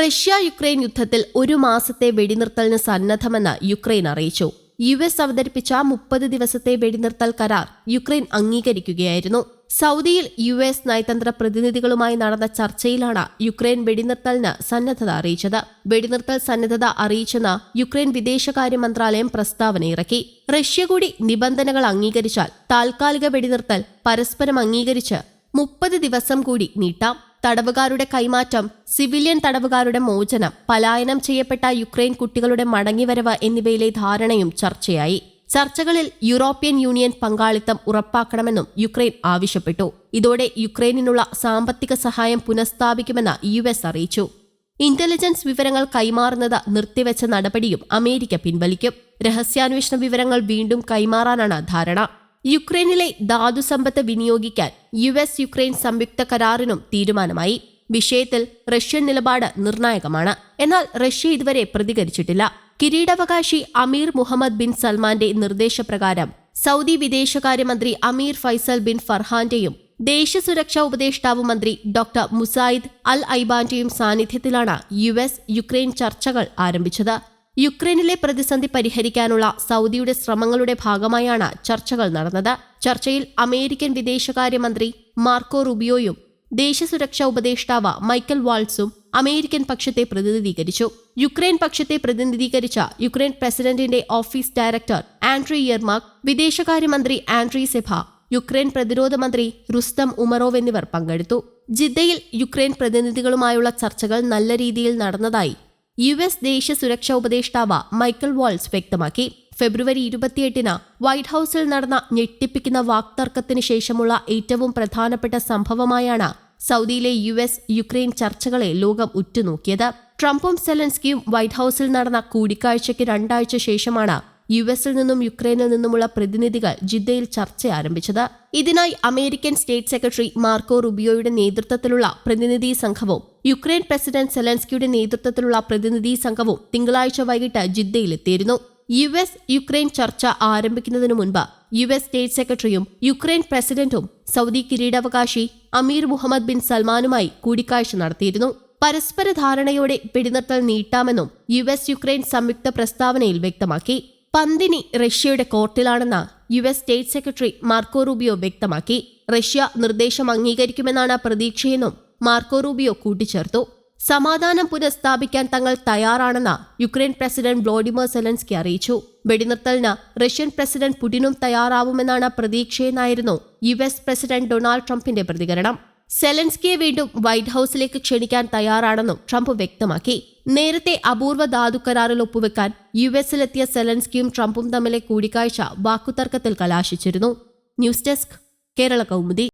Russia Ukraine യുദ്ധത്തിൽ ഒരു മാസത്തെ വെടിനിർത്തലിന് സന്നദ്ധമെന്ന് യുക്രൈൻ അറിയിച്ചു. യു എസ് അവതരിപ്പിച്ച മുപ്പത് ദിവസത്തെ വെടിനിർത്തൽ കരാർ യുക്രൈൻ അംഗീകരിക്കുകയായിരുന്നു. സൗദിയിൽ യു എസ് നയതന്ത്ര പ്രതിനിധികളുമായി നടന്ന ചർച്ചയിലാണ് യുക്രൈൻ വെടിനിർത്തലിന് സന്നദ്ധത അറിയിച്ചത്. വെടിനിർത്തൽ സന്നദ്ധത അറിയിച്ചെന്ന് യുക്രൈൻ വിദേശകാര്യ മന്ത്രാലയം പ്രസ്താവന ഇറക്കി. റഷ്യ കൂടി നിബന്ധനകൾ അംഗീകരിച്ചാൽ താൽക്കാലിക വെടിനിർത്തൽ പരസ്പരം അംഗീകരിച്ച് മുപ്പത് ദിവസം കൂടി നീട്ടാം. തടവുകാരുടെ കൈമാറ്റം സിവിലിയൻ തടവുകാരുടെ മോചനം പലായനം ചെയ്യപ്പെട്ട യുക്രൈൻ കുട്ടികളുടെ മടങ്ങിവരവ് എന്നിവയിലെ ധാരണയും ചർച്ചയായി. ചർച്ചകളിൽ യൂറോപ്യൻ യൂണിയൻ പങ്കാളിത്തം ഉറപ്പാക്കണമെന്നും യുക്രൈൻ ആവശ്യപ്പെട്ടു. ഇതോടെ യുക്രൈനിനുള്ള സാമ്പത്തിക സഹായം പുനഃസ്ഥാപിക്കുമെന്ന് യു എസ് അറിയിച്ചു. ഇന്റലിജൻസ് വിവരങ്ങൾ കൈമാറുന്നത് നിർത്തിവെച്ച നടപടിയും അമേരിക്ക പിൻവലിക്കും. രഹസ്യാന്വേഷണ വിവരങ്ങൾ വീണ്ടും കൈമാറാനാണ് ധാരണ. യുക്രൈനിലെ ധാതുസമ്പത്ത് വിനിയോഗിക്കാൻ യു എസ് യുക്രൈൻ സംയുക്ത കരാറിനും തീരുമാനമായി. വിഷയത്തിൽ റഷ്യൻ നിലപാട് നിർണായകമാണ്. എന്നാൽ റഷ്യ ഇതുവരെ പ്രതികരിച്ചിട്ടില്ല. കിരീടാവകാശി അമീർ മുഹമ്മദ് ബിൻ സൽമാന്റെ നിർദ്ദേശപ്രകാരം സൗദി വിദേശകാര്യമന്ത്രി അമീർ ഫൈസൽ ബിൻ ഫർഹാന്റെയും ദേശീയ സുരക്ഷാ ഉപദേഷ്ടാവ് മന്ത്രി ഡോക്ടർ മുസായിദ് അൽ ഐബാന്റെയും സാന്നിധ്യത്തിലാണ് യു എസ് യുക്രൈൻ ചർച്ചകൾ ആരംഭിച്ചത്. യുക്രൈനിലെ പ്രതിസന്ധി പരിഹരിക്കാനുള്ള സൗദിയുടെ ശ്രമങ്ങളുടെ ഭാഗമായാണ് ചർച്ചകൾ നടന്നത്. ചർച്ചയിൽ അമേരിക്കൻ വിദേശകാര്യമന്ത്രി മാർക്കോ റുബിയോയും ദേശീയ സുരക്ഷാ ഉപദേഷ്ടാവ് മൈക്കൽ വാൾസും അമേരിക്കൻ പക്ഷത്തെ പ്രതിനിധീകരിച്ചു. യുക്രൈൻ പക്ഷത്തെ പ്രതിനിധീകരിച്ച യുക്രൈൻ പ്രസിഡന്റിന്റെ ഓഫീസ് ഡയറക്ടർ ആൻഡ്രി യർമാക് വിദേശകാര്യമന്ത്രി ആൻഡ്രി സെഭ യുക്രൈൻ പ്രതിരോധ മന്ത്രി റുസ്തം ഉമറോവ് എന്നിവർ പങ്കെടുത്തു. ജിദ്ദയിൽ യുക്രൈൻ പ്രതിനിധികളുമായുള്ള ചർച്ചകൾ നല്ല രീതിയിൽ നടന്നതായി യു എസ് ദേശീയ സുരക്ഷാ ഉപദേഷ്ടാവ് മൈക്കൽ വാൾസ് വ്യക്തമാക്കി. ഫെബ്രുവരി ഇരുപത്തിയെട്ടിന് വൈറ്റ് ഹൌസിൽ നടന്ന ഞെട്ടിപ്പിക്കുന്ന വാക്തർക്കത്തിന് ശേഷമുള്ള ഏറ്റവും പ്രധാനപ്പെട്ട സംഭവമായാണ് സൗദിയിലെ യു എസ് യുക്രൈൻ ചർച്ചകളെ ലോകം ഉറ്റുനോക്കിയത്. ട്രംപും സെലൻസ്കിയും വൈറ്റ് ഹൌസിൽ നടന്ന കൂടിക്കാഴ്ചയ്ക്ക് രണ്ടാഴ്ച ശേഷമാണ് യു എസിൽ നിന്നും യുക്രൈനിൽ നിന്നുമുള്ള പ്രതിനിധികൾ ജിദ്ദയിൽ ചർച്ച ആരംഭിച്ചത്. ഇതിനായി അമേരിക്കൻ സ്റ്റേറ്റ് സെക്രട്ടറി മാർക്കോ റുബിയോയുടെ നേതൃത്വത്തിലുള്ള പ്രതിനിധി സംഘവും യുക്രൈൻ പ്രസിഡന്റ് സെലൻസ്കിയുടെ നേതൃത്വത്തിലുള്ള പ്രതിനിധി സംഘവും തിങ്കളാഴ്ച വൈകിട്ട് ജിദ്ദയിലെത്തിയിരുന്നു. യു എസ് യുക്രൈൻ ചർച്ച ആരംഭിക്കുന്നതിനു മുൻപ് യു എസ് സ്റ്റേറ്റ് സെക്രട്ടറിയും യുക്രൈൻ പ്രസിഡന്റും സൗദി കിരീടാവകാശി അമീർ മുഹമ്മദ് ബിൻ സൽമാനുമായി കൂടിക്കാഴ്ച നടത്തിയിരുന്നു. പരസ്പര ധാരണയോടെ വെടിനിർത്തൽ നീട്ടാമെന്നും യു എസ് യുക്രൈൻ സംയുക്ത പ്രസ്താവനയിൽ വ്യക്തമാക്കി. പന്തിനി റഷ്യയുടെ കോർട്ടിലാണെന്ന് U S state secretary Marco Rubio വ്യക്തമാക്കി. റഷ്യ നിർദ്ദേശം അംഗീകരിക്കുമെന്നാണ് പ്രതീക്ഷയെന്നും മാർക്കോ റൂബിയോ കൂട്ടിച്ചേർത്തു. സമാധാനം പുനഃസ്ഥാപിക്കാൻ തങ്ങൾ തയ്യാറാണെന്ന് യുക്രൈൻ പ്രസിഡന്റ് വ്ളോഡിമർ സെലൻസ്കി അറിയിച്ചു. വെടിനിർത്തലിന് റഷ്യൻ പ്രസിഡന്റ് പുടിനും തയ്യാറാവുമെന്നാണ് പ്രതീക്ഷയെന്നായിരുന്നു യു എസ് പ്രസിഡന്റ് ഡൊണാൾഡ് ട്രംപിന്റെ പ്രതികരണം. സെലൻസ്കിയെ വീണ്ടും വൈറ്റ് ഹൌസിലേക്ക് ക്ഷണിക്കാൻ തയ്യാറാണെന്നും ട്രംപ് വ്യക്തമാക്കി. നേരത്തെ അപൂർവ ധാതു കരാറിൽ ഒപ്പുവെക്കാൻ യു എസിലെത്തിയ സെലൻസ്കിയും ട്രംപും തമ്മിലെ കൂടിക്കാഴ്ച വാക്കുതർക്കത്തിൽ കലാശിച്ചിരുന്നു. News desk Kerala Kaumudi.